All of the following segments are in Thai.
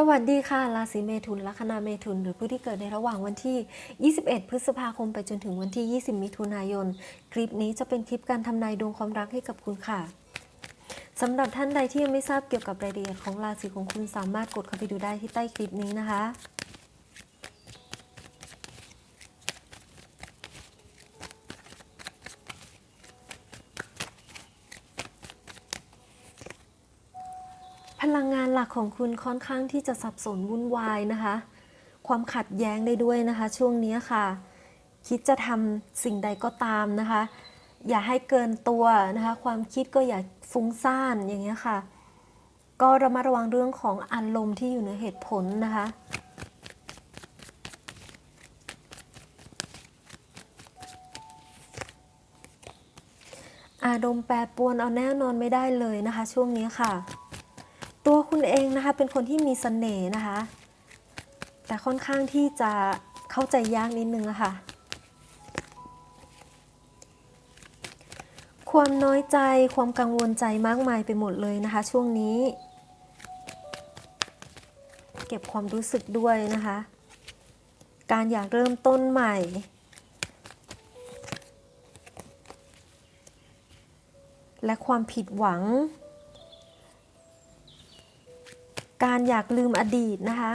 สวัสดีค่ะ ราศีเมถุน ลัคนาเมถุน หรือผู้ที่เกิดในระหว่างวันที่ 21 พฤษภาคม ไปจนถึงวันที่ 20 มิถุนายน คลิปนี้จะเป็นคลิปการทำนายดวงความรักให้กับคุณค่ะสำหรับท่านใดที่ยังไม่ทราบเกี่ยวกับรายละเอียดของราศีของคุณสามารถกดเข้าไปดูได้ที่ใต้คลิปนี้นะคะ ลังงานหลักของคุณค่อนข้างที่จะสับสนวุ่นวายนะคะ ความขัดแย้งได้ด้วยนะคะ ช่วงนี้ค่ะ คิดจะทำสิ่งใดก็ตามนะคะ อย่าให้เกินตัวนะคะ ความคิดก็อย่าฟุ้งซ่านอย่างเงี้ยค่ะ ก็ระมัดระวังเรื่องของอารมณ์ที่อยู่เหนือเหตุผลนะคะอารมณ์แปรปรวนเอาแน่นอนไม่ได้เลยนะคะ ช่วงนี้ค่ะ คุณเองนะคะเป็นคนที่มีเสน่ห์นะคะ แต่ค่อนข้างที่จะเข้าใจยากนิดนึงอะค่ะ ความน้อยใจความกังวลใจมากมายไปหมดเลยนะคะ ช่วงนี้ เก็บความรู้สึกด้วยนะคะ การอยากเริ่มต้นใหม่และความผิดหวัง การอยากลืมอดีตนะคะ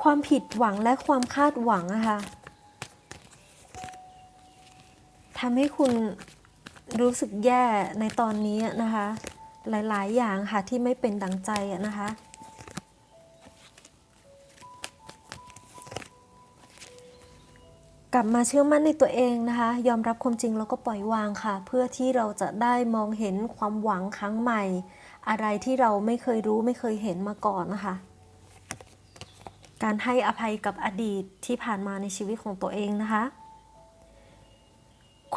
ความผิดหวังและความคาดหวังอะค่ะทำให้คุณรู้สึกแย่ในตอนนี้นะคะ หลาย ๆ อย่างค่ะที่ไม่เป็นดังใจนะคะ กลับมาเชื่อมั่นในตัวเองนะคะ ยอมรับความจริงแล้วก็ปล่อยวางค่ะ เพื่อที่เราจะได้มองเห็นความหวังครั้งใหม่ อะไรที่เราไม่เคยรู้ไม่เคยเห็นมาก่อนนะคะ การให้อภัยกับอดีตที่ผ่านมาในชีวิตของตัวเองนะคะ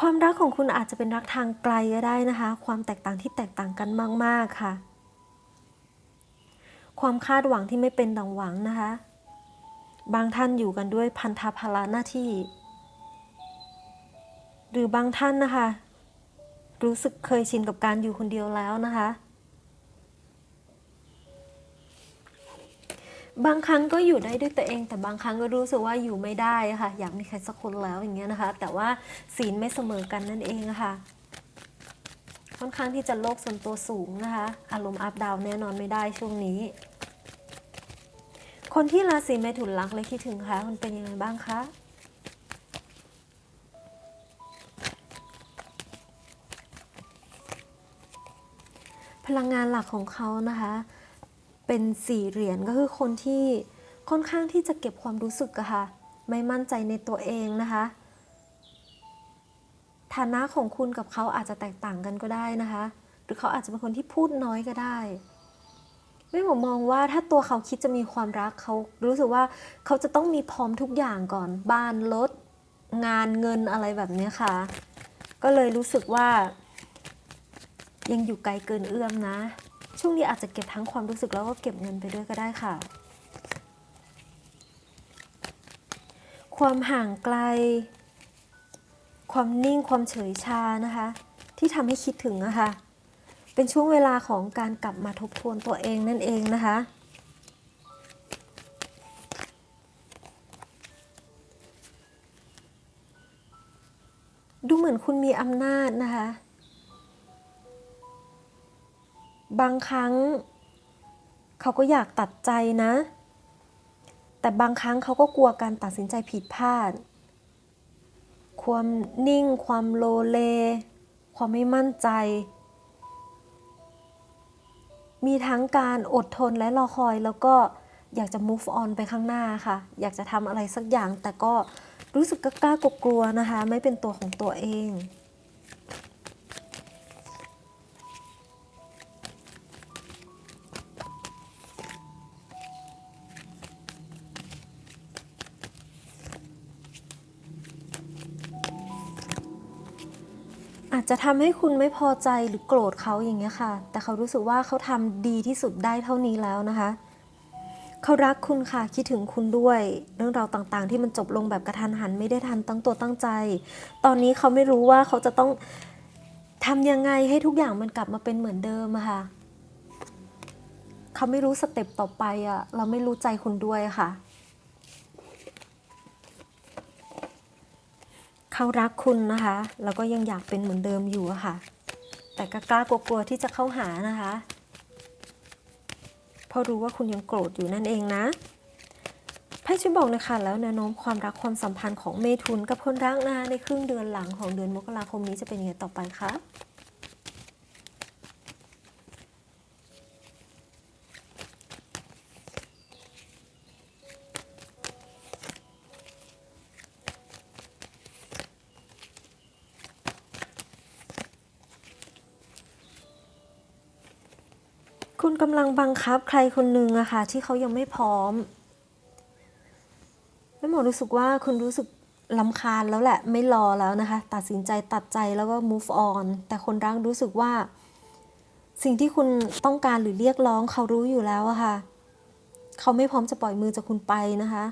ความรักของคุณอาจจะเป็นรักทางไกลก็ได้นะคะ ความแตกต่างที่แตกต่างกันมาก ๆ ค่ะ ความคาดหวังที่ไม่เป็นดังหวังนะคะบางท่านอยู่กันด้วยพันธภาระหน้าที่ หรือบางท่านนะคะ รู้สึกเคยชินกับการอยู่คนเดียวแล้วนะคะ บางครั้งก็อยู่ได้ด้วยตัวเอง แต่บางครั้งก็รู้สึกว่าอยู่ไม่ได้ค่ะ อยากมีใครสักคนแล้วอย่างเงี้ยนะคะ แต่ว่าศีลไม่เสมอกันนั่นเองค่ะค่อนข้างที่จะโลกส่วนตัวสูงนะคะ อารมณ์อัพดาวแน่นอนไม่ได้ช่วงนี้ คนที่ราศีเมถุนรักและคิดถึงคะมันเป็นยังไงบ้างคะ ลังงานหลักของเขานะคะ เป็นสี่เหรียญก็คือคนที่ค่อนข้างที่จะเก็บความรู้สึกอะค่ะ ไม่มั่นใจในตัวเองนะคะ ฐานะของคุณกับเขาอาจจะแตกต่างกันก็ได้นะคะ หรือเขาอาจจะเป็นคนที่พูดน้อยก็ได้ไม่ผมมองว่าถ้าตัวเขาคิดจะมีความรักเขารู้สึกว่าเขาจะต้องมีพร้อมทุกอย่างก่อน บ้านรถงานเงินอะไรแบบนี้ค่ะ ก็เลยรู้สึกว่า ยังอยู่ไกลเกินเอื้อมนะ ช่วงนี้อาจจะเก็บทั้งความรู้สึกแล้วก็เก็บเงินไปด้วยก็ได้ค่ะ ความห่างไกล ความนิ่งความเฉยชานะคะ ที่ทำให้คิดถึงอะคะ เป็นช่วงเวลาของการกลับมาทบทวนตัวเองนั่นเองนะคะดูเหมือนคุณมีอำนาจนะคะ บางครั้ง เขาก็อยากตัดใจนะ แต่บางครั้งเขาก็กลัวการตัดสินใจผิดพลาด ความนิ่ง ความโลเล ความไม่มั่นใจ มีทั้งการอดทนและรอคอยแล้วก็อยากจะ move on ไปข้างหน้าค่ะ อยากจะทำอะไรสักอย่างแต่ก็รู้สึกกล้ากลัวกลัวๆนะคะ ไม่เป็นตัวของตัวเอง จะทำให้คุณไม่พอใจหรือโกรธเขาอย่างเงี้ยค่ะ แต่เขารู้สึกว่าเขาทำดีที่สุดได้เท่านี้แล้วนะคะ เขารักคุณค่ะ คิดถึงคุณด้วย เรื่องราวต่างๆ ที่มันจบลงแบบกระทันหันไม่ได้ทันตั้งตัวตั้งใจ ตอนนี้เขาไม่รู้ว่าเขาจะต้องทำยังไงให้ทุกอย่างมันกลับมาเป็นเหมือนเดิมอะค่ะเขาไม่รู้สเต็ปต่อไปอะเราไม่รู้ใจคุณด้วยค่ะ เขารักคุณนะคะ แล้วก็ยังอยากเป็นเหมือนเดิมอยู่ะค่ะ แต่ก็กล้ากลัวๆที่จะเข้าหานะคะเพราะรู้ว่าคุณยังโกรธอยู่นั่นเองนะไพ่ช่วยบอกนะคะแล้วแนวโน้มความรักความสัมพันธ์ของเมทุนกับคนรักนะคะในครึ่งเดือนหลังของเดือนมกราคมนี้จะเป็นยังไงต่อไปคะ กำลังบังคับใครคนหนึ่งอะค่ะ ที่เขายังไม่พร้อมแม่หมอรู้สึกว่าคุณรู้สึกลำคาญแล้วแหละ ไม่รอแล้วนะคะ ตัดสินใจตัดใจแล้วก็ move on แต่คนรักรู้สึกว่า สิ่งที่คุณต้องการหรือเรียกร้องเขารู้อยู่แล้วอะค่ะ เขาไม่พร้อมจะปล่อยมือจากคุณไปนะคะ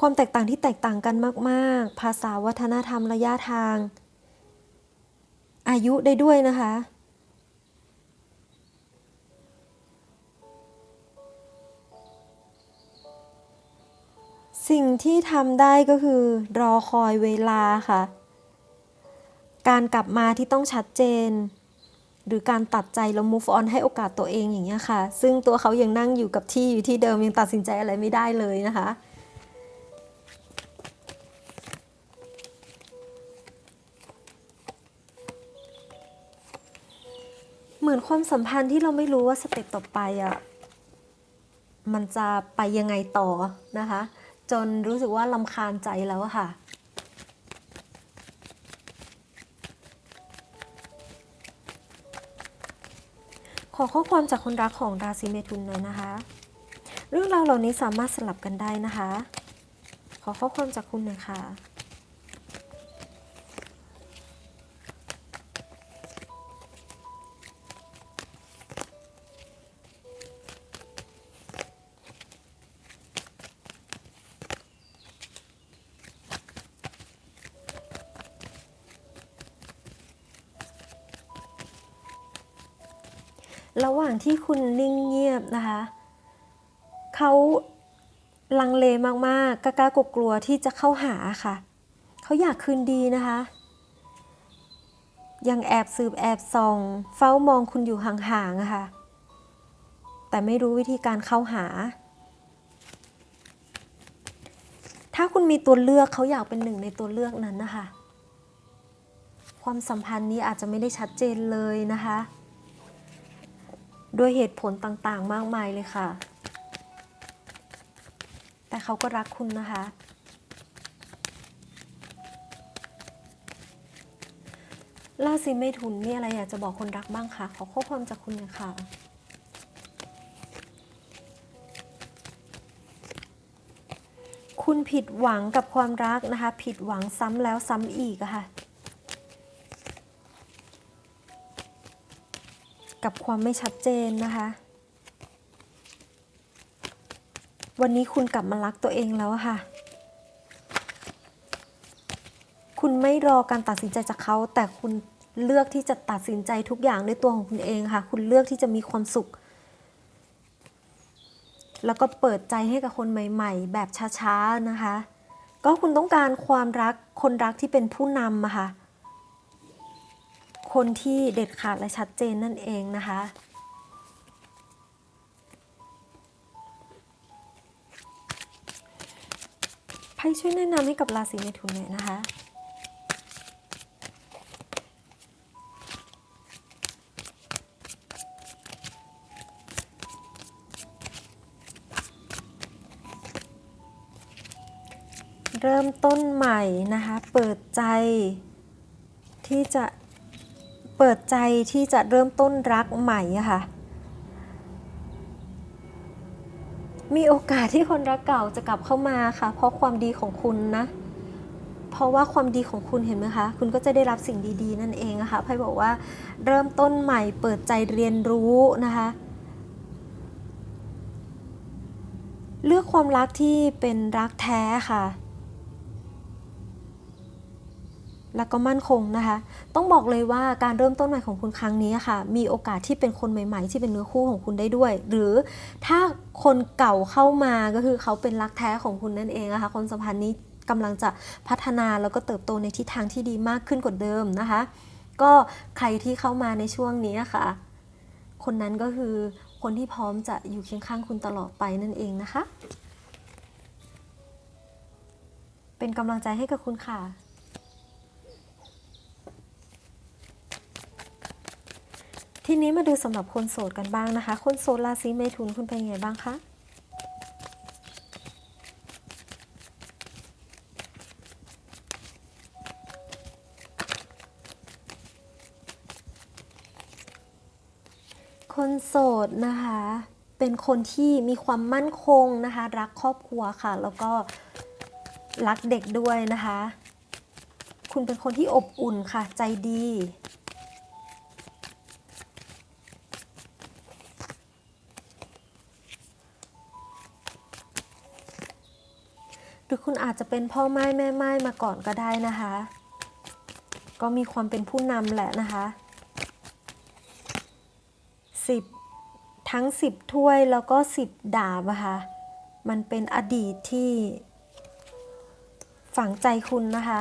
ความแตกต่างที่แตกต่างกันมาก ๆ ภาษาวัฒนธรรมระยะทาง อายุได้ด้วยนะคะ สิ่งที่ทำได้ก็คือรอคอยเวลาค่ะ การกลับมาที่ต้องชัดเจน หรือการตัดใจแล้ว move on ให้โอกาสตัวเองอย่างเงี้ยค่ะ ซึ่งตัวเขายังนั่งอยู่กับที่อยู่ที่เดิมยังตัดสินใจอะไรไม่ได้เลยนะคะ เหมือนความสัมพันธ์ที่เราไม่รู้ว่าสเต็ปต่อไปอะมันจะไปยังไงต่อนะคะ จนรู้สึกว่าลำคาญใจแล้วค่ะ ขอข้อความจากคนรักของราศีเมถุนหน่อยนะคะ เรื่องราวเหล่านี้สามารถสลับกันได้นะคะ ขอข้อความจากคุณหน่อยค่ะ ระหว่างที่คุณนิ่งเงียบนะคะ เขาลังเลมากๆกล้ากกลัวที่จะเข้าหาค่ะ เขาอยากคืนดีนะคะ ยังแอบสืบแอบส่อง เฝ้ามองคุณอยู่ห่างๆะค่ะ แต่ไม่รู้วิธีการเข้าหา ถ้าคุณมีตัวเลือกเขาอยากเป็นหนึ่งในตัวเลือกนั้นนะคะ ความสัมพันธ์นี้อาจจะไม่ได้ชัดเจนเลยนะคะ ด้วยเหตุผลต่างๆ มากมายเลยค่ะ แต่เขาก็รักคุณนะคะ ราศีเมถุนมีอะไรอยากจะบอกคนรักบ้างคะขอข้อความจากคุณหน่อยค่ะคุณผิดหวังกับความรักนะคะ ผิดหวังซ้ำแล้วซ้ำอีกอะค่ะ กับความไม่ชัดเจนนะคะ วันนี้คุณกลับมารักตัวเองแล้วค่ะ คุณไม่รอการตัดสินใจจากเขา แต่คุณเลือกที่จะตัดสินใจทุกอย่างด้วยตัวของคุณเองค่ะ คุณเลือกที่จะมีความสุข แล้วก็เปิดใจให้กับคนใหม่ ๆ แบบช้าๆนะคะ ก็คุณต้องการความรักคนรักที่เป็นผู้นำอะค่ะ คนที่เด็ดขาดและชัดเจนนั่นเองนะคะ ไพ่ช่วยแนะนำให้กับราศีเมถุนหน่อยนะคะเริ่มต้นใหม่นะคะ เปิดใจที่จะ เปิดใจที่จะเริ่มต้นรักใหม่อะค่ะ มีโอกาสที่คนรักเก่าจะกลับเข้ามาค่ะ เพราะความดีของคุณนะ เพราะว่าความดีของคุณเห็นไหมคะ คุณก็จะได้รับสิ่งดีๆ นั่นเองอะคะไพ่บอกว่าเริ่มต้นใหม่เปิดใจเรียนรู้นะคะเลือกความรักที่เป็นรักแท้ค่ะ แล้วก็มั่นคงนะคะ ต้องบอกเลยว่าการเริ่มต้นใหม่ของคุณครั้งนี้ค่ะ มีโอกาสที่เป็นคนใหม่ ๆ ที่เป็นเนื้อคู่ของคุณได้ด้วย หรือถ้าคนเก่าเข้ามาก็คือเขาเป็นรักแท้ของคุณนั่นเองนะคะความสัมพันธ์นี้กำลังจะพัฒนาแล้วก็เติบโตในทิศทางที่ดีมากขึ้นกว่าเดิมนะคะ ก็ใครที่เข้ามาในช่วงนี้ค่ะ คนนั้นก็คือคนที่พร้อมจะอยู่เคียงข้างคุณตลอดไปนั่นเองนะคะ เป็นกำลังใจให้กับคุณค่ะ ทีนี้มาดูสำหรับคนโสดกันบ้างนะคะ คนโสดราศีเมถุนคุณเป็นยังไงบ้างคะคนโสดนะคะ เป็นคนที่มีความมั่นคงนะคะ รักครอบครัวค่ะ แล้วก็รักเด็กด้วยนะคะ คุณเป็นคนที่อบอุ่นค่ะ ใจดี รือคุณอาจจะเป็นพ่อไม้แม่ไม้มาก่อนก็ได้นะคะ ก็มีความเป็นผู้นำแหละนะคะสิบทั้งสิบถ้วยแล้วก็สิบดาบอะค่ะมันเป็นอดีตที่ฝังใจคุณนะคะ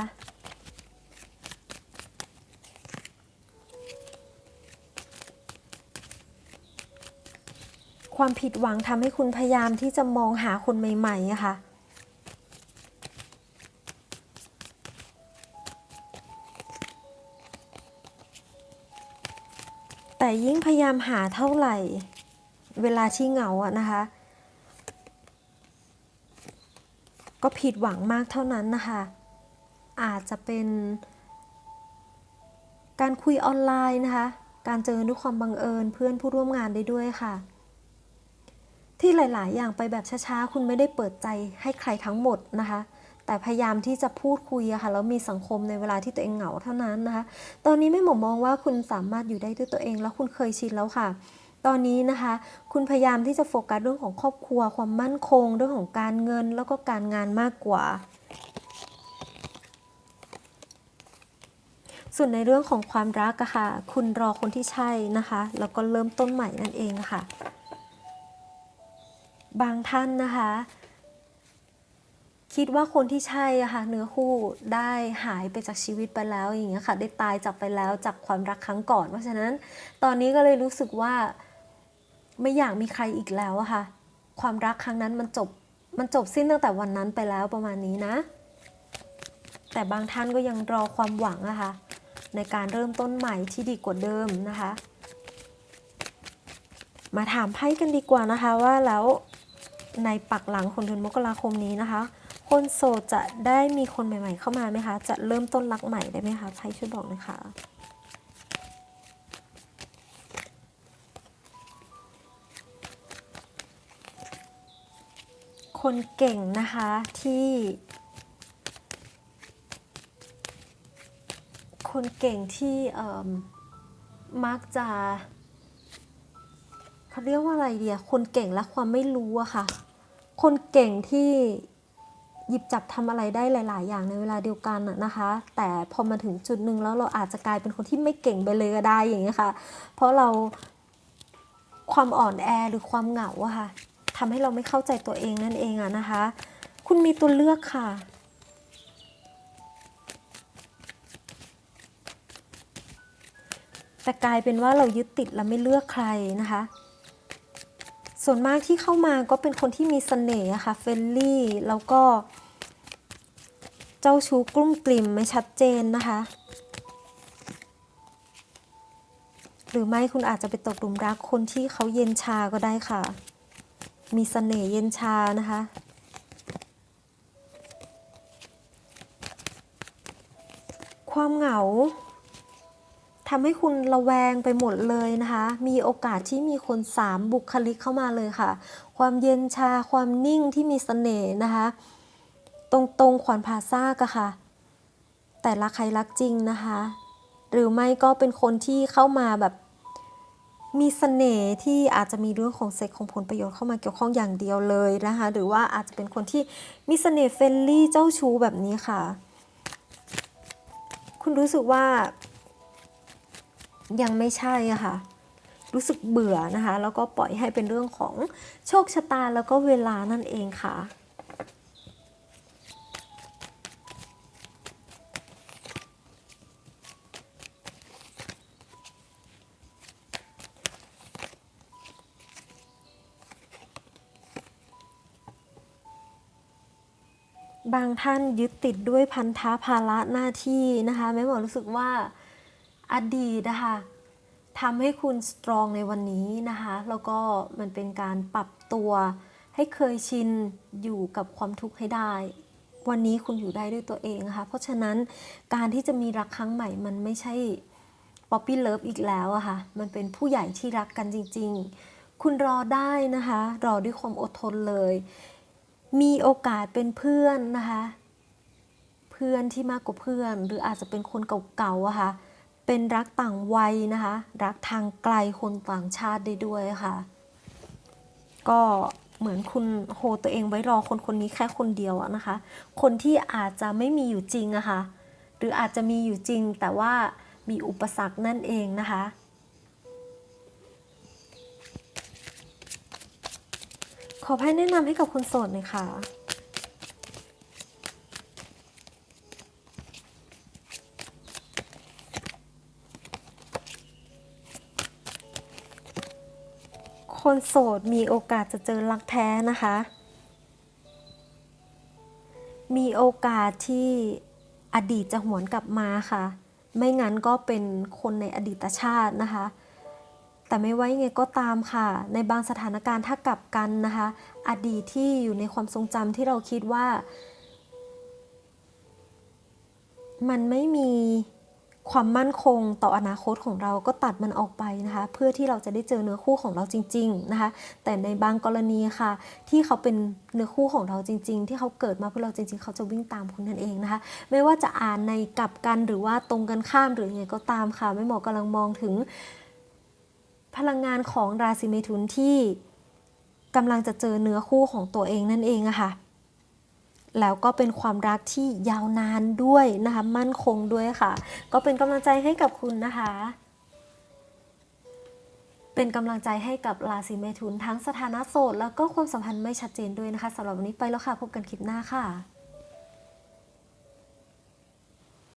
ความผิดหวังทำให้คุณพยายามที่จะมองหาคนใหม่ๆอะค่ะ แต่ยิ่งพยายามหาเท่าไหร่ เวลาที่เหงาอะนะคะ ก็ผิดหวังมากเท่านั้นนะคะ อาจจะเป็นการคุยออนไลน์นะคะ การเจอด้วยความบังเอิญเพื่อนผู้ร่วมงานได้ด้วยค่ะ ที่หลาย ๆ อย่างไปแบบช้า ๆ คุณไม่ได้เปิดใจให้ใครทั้งหมดนะคะ แต่พยายามที่จะพูดคุยอะค่ะแล้วมีสังคมในเวลาที่ตัวเองเหงาเท่านั้นนะคะ ตอนนี้ไม่หมอมองว่าคุณสามารถอยู่ได้ด้วยตัวเอง แล้วคุณเคยชินแล้วค่ะตอนนี้นะคะ คุณพยายามที่จะโฟกัสเรื่องของครอบครัว ความมั่นคง เรื่องของการเงินแล้วก็การงานมากกว่า ส่วนในเรื่องของความรักอะค่ะ คุณรอคนที่ใช่นะคะ แล้วก็เริ่มต้นใหม่นั่นเองค่ะ บางท่านนะคะ คิดว่าคนที่ใช่อะค่ะเนื้อคู่ได้หายไปจากชีวิตไปแล้วอย่างเงี้ยค่ะ ได้ตายจากไปแล้วจากความรักครั้งก่อน เพราะฉะนั้นตอนนี้ก็เลยรู้สึกว่าไม่อยากมีใครอีกแล้วอะค่ะ ความรักครั้งนั้นมันจบมันจบสิ้นตั้งแต่วันนั้นไปแล้วประมาณนี้นะ แต่บางท่านก็ยังรอความหวังอะค่ะในการเริ่มต้นใหม่ที่ดีกว่าเดิมนะคะ มาถามไพ่กันดีกว่านะคะว่าแล้วในปักหลังของเดือนมกราคมนี้นะคะ คนโสดจะได้มีคนใหม่ ๆ เข้ามาไหมคะ จะเริ่มต้นรักใหม่ได้ไหมคะไพ่ช่วยบอกหน่อยค่ะคนเก่งนะคะที่ คนเก่งที่เอิ่มมักจะเขาเรียกว่าอะไรเดียคนเก่งและความไม่รู้อะค่ะ คนเก่งที่ หยิบจับทำอะไรได้หลาย ๆ อย่างในเวลาเดียวกันอะนะคะ แต่พอมาถึงจุดหนึ่งแล้วเราอาจจะกลายเป็นคนที่ไม่เก่งไปเลยก็ได้อย่างเงี้ค่ะ เพราะเราความอ่อนแอหรือความเหงาอะค่ะทำให้เราไม่เข้าใจตัวเองนั่นเองอะนะคะ คุณมีตัวเลือกค่ะแต่กลายเป็นว่าเรายึดติดและไม่เลือกใครนะคะ ส่วนมากที่เข้ามาก็เป็นคนที่มีเสน่ห์ค่ะเฟรนลี่ แล้วก็ เจ้าชู้กลุ้มกลิ่มไม่ชัดเจนนะคะ หรือไม่คุณอาจจะไปตกหลุมรักคนที่เขาเย็นชาก็ได้ค่ะ มีเสน่ห์เย็นชานะคะความเหงา ทำให้คุณระแวงไปหมดเลยนะคะ มีโอกาสที่มีคนสามบุคลิกเข้ามาเลยค่ะ ความเย็นชาความนิ่งที่มีเสน่ห์นะคะ ตรงๆขวัญผ่าซากอะค่ะ แต่รักใครรักจริงนะคะ หรือไม่ก็เป็นคนที่เข้ามาแบบมีเสน่ห์ที่อาจจะมีเรื่องของเซ็กของผลประโยชน์เข้ามาเกี่ยวข้องอย่างเดียวเลยนะคะ หรือว่าอาจจะเป็นคนที่มีเสน่ห์เฟรนลี่เจ้าชู้แบบนี้ค่ะ คุณรู้สึกว่า ยังไม่ใช่ค่ะ รู้สึกเบื่อนะคะ แล้วก็ปล่อยให้เป็นเรื่องของโชคชะตาแล้วก็เวลานั่นเองค่ะบางท่านยึดติดด้วยพันธะภาระหน้าที่นะคะแม่หมอรู้สึกว่า อดีตนะคะทำให้คุณสตรองในวันนี้นะคะแล้วก็มันเป็นการปรับตัว ให้เคยชินอยู่กับความทุกข์ให้ได้ วันนี้คุณอยู่ได้ด้วยตัวเองนะคะเพราะฉะนั้นการที่จะมีรักครั้งใหม่มันไม่ใช่ป๊อปปี้เลิฟอีกแล้วอะค่ะมันเป็นผู้ใหญ่ที่รักกันจริง ๆ คุณรอได้นะคะรอด้วยความอดทนเลย มีโอกาสเป็นเพื่อนนะคะ เพื่อนที่มากกว่าเพื่อน หรืออาจจะเป็นคนเก่าๆอะค่ะ เป็นรักต่างวัยนะคะ รักทางไกลคนต่างชาติได้ด้วยค่ะ ก็เหมือนคุณโฮตัวเองไว้รอคนคนนี้แค่คนเดียวนะคะ คนที่อาจจะไม่มีอยู่จริงอะค่ะ หรืออาจจะมีอยู่จริงแต่ว่ามีอุปสรรคนั่นเองนะคะ ขอไพ่แนะนำให้กับคนโสดหน่อยค่ะ คนโสดมีโอกาสจะเจอรักแท้นะคะ มีโอกาสที่อดีตจะหวนกลับมาค่ะ ไม่งั้นก็เป็นคนในอดีตชาตินะคะ แต่ไม่ว่ายังไงก็ตามค่ะ ในบางสถานการณ์ถ้ากลับกันนะคะ อดีตที่อยู่ในความทรงจำที่เราคิดว่า มันไม่มี ความมั่นคงต่ออนาคตของเราก็ตัดมันออกไปนะคะ เพื่อที่เราจะได้เจอเนื้อคู่ของเราจริง ๆนะคะ แต่ในบางกรณีค่ะ ที่เขาเป็นเนื้อคู่ของเราจริง ๆ ที่เขาเกิดมาเพื่อเราจริง ๆ เขาจะวิ่งตามคุณนั่นเองนะคะ ไม่ว่าจะอ่านในกลับกันหรือว่าตรงกันข้ามหรือไงก็ตามค่ะไม่หมอกำลังมองถึง พลังงานของราศีเมถุนที่กำลังจะเจอเนื้อคู่ของตัวเองนั่นเองอะค่ะ แล้วก็เป็นความรักที่ยาวนานด้วยนะคะ มั่นคงด้วยค่ะ ก็เป็นกำลังใจให้กับคุณนะคะ เป็นกำลังใจให้กับราศีเมถุนทั้งสถานะโสด แล้วก็ความสัมพันธ์ไม่ชัดเจนด้วยนะคะสำหรับวันนี้ไปแล้วค่ะ พบกันคลิปหน้าค่ะ